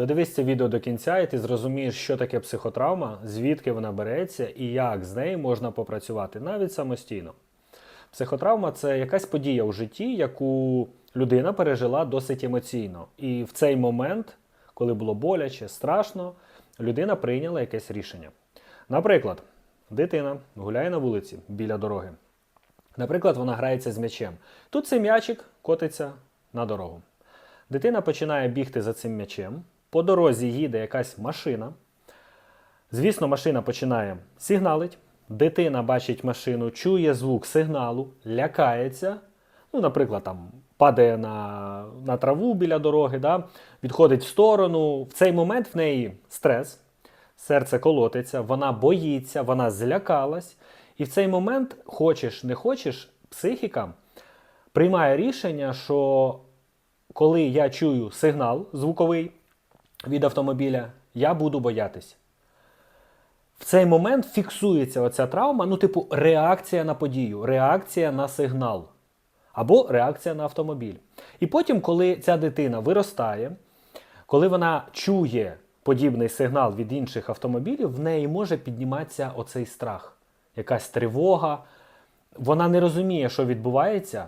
Додивись це відео до кінця, і ти зрозумієш, що таке психотравма, звідки вона береться і як з нею можна попрацювати навіть самостійно. Психотравма це якась подія у житті, яку людина пережила досить емоційно. І в цей момент, коли було боляче, страшно, людина прийняла якесь рішення. Наприклад, дитина гуляє на вулиці біля дороги. Наприклад, вона грається з м'ячем. Тут цей м'ячик котиться на дорогу. Дитина починає бігти за цим м'ячем. По дорозі їде якась машина. Звісно, машина починає сигналить. Дитина бачить машину, чує звук сигналу, лякається. Ну, наприклад, там падає на, на траву біля дороги, да? відходить в сторону. В цей момент в неї стрес, серце колотиться, вона боїться, вона злякалась. І в цей момент, хочеш не хочеш, психіка приймає рішення, що коли я чую сигнал звуковий від автомобіля, я буду боятись. В цей момент фіксується оця травма, ну, типу, реакція на подію, реакція на сигнал або реакція на автомобіль. І потім, коли ця дитина виростає, коли вона чує подібний сигнал від інших автомобілів, в неї може підніматися оцей страх, якась тривога. Вона не розуміє, що відбувається.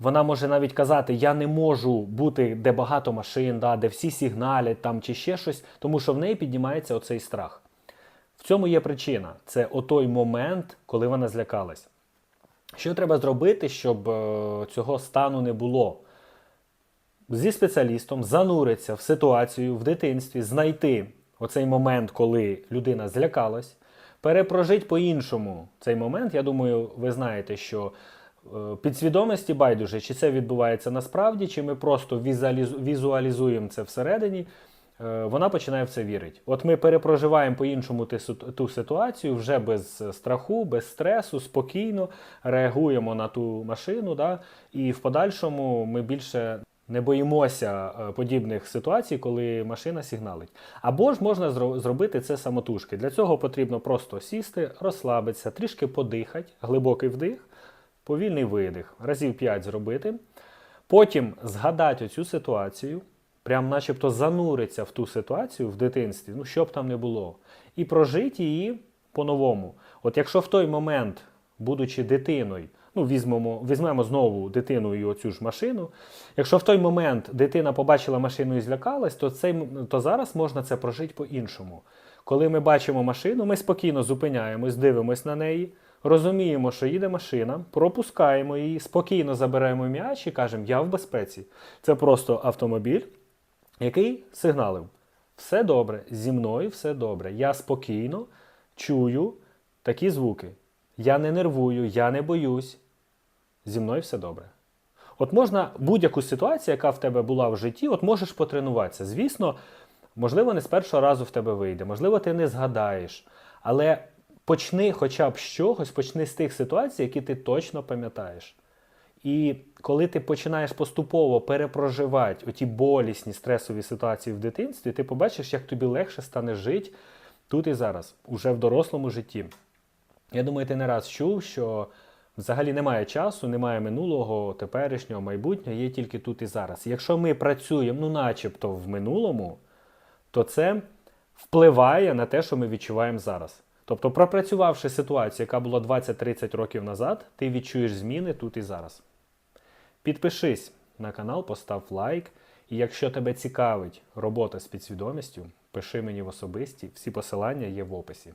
Вона може навіть казати, я не можу бути, де багато машин, да, де всі сигналять там чи ще щось, тому що в неї піднімається оцей страх. В цьому є причина. Це отой момент, коли вона злякалась. Що треба зробити, щоб е, цього стану не було? Зі спеціалістом зануритися в ситуацію в дитинстві, знайти оцей момент, коли людина злякалась, перепрожити по-іншому цей момент. Я думаю, ви знаєте, що підсвідомості байдуже, чи це відбувається насправді, чи ми просто візуалізуємо це всередині, е, вона починає в це вірити. От ми перепроживаємо по-іншому ту ситуацію вже без страху, без стресу, спокійно реагуємо на ту машину, да, і в подальшому ми більше не боїмося е, подібних ситуацій, коли машина сигналить. Або ж можна зробити це самотужки. Для цього потрібно просто сісти, розслабитися, трішки подихати, глибокий вдих, повільний видих, разів 5 зробити. Потім згадати цю ситуацію, прям начебто зануриться в ту ситуацію в дитинстві, ну що б там не було, і прожити її по-новому. От якщо в той момент, будучи дитиною, ну візьмемо, візьмемо знову дитину і оцю ж машину. Якщо в той момент дитина побачила машину і злякалась, то, цей, то зараз можна це прожити по-іншому. Коли ми бачимо машину, ми спокійно зупиняємось, дивимось на неї, розуміємо, що їде машина, пропускаємо її, спокійно забираємо м'яч і кажемо, я в безпеці. Це просто автомобіль, який сигналив. Все добре, зі мною все добре. Я спокійно чую такі звуки. Я не нервую, я не боюсь. Зі мною все добре. От можна будь-яку ситуацію, яка в тебе була в житті, от можеш потренуватися. Звісно, можливо, не з першого разу в тебе вийде, можливо, ти не згадаєш. Але почни хоча б з чогось, почни з тих ситуацій, які ти точно пам'ятаєш. І коли ти починаєш поступово перепроживати оті болісні стресові ситуації в дитинстві, ти побачиш, як тобі легше стане жити тут і зараз, уже в дорослому житті. Я думаю, ти не раз чув, що взагалі немає часу, немає минулого, теперішнього, майбутнього, є тільки тут і зараз. Якщо ми працюємо, ну начебто в минулому, то це впливає на те, що ми відчуваємо зараз. Тобто, пропрацювавши ситуацію, яка була 20-30 років назад, ти відчуєш зміни тут і зараз. Підпишись на канал, постав лайк. І якщо тебе цікавить робота з підсвідомістю, пиши мені в особисті. Всі посилання є в описі.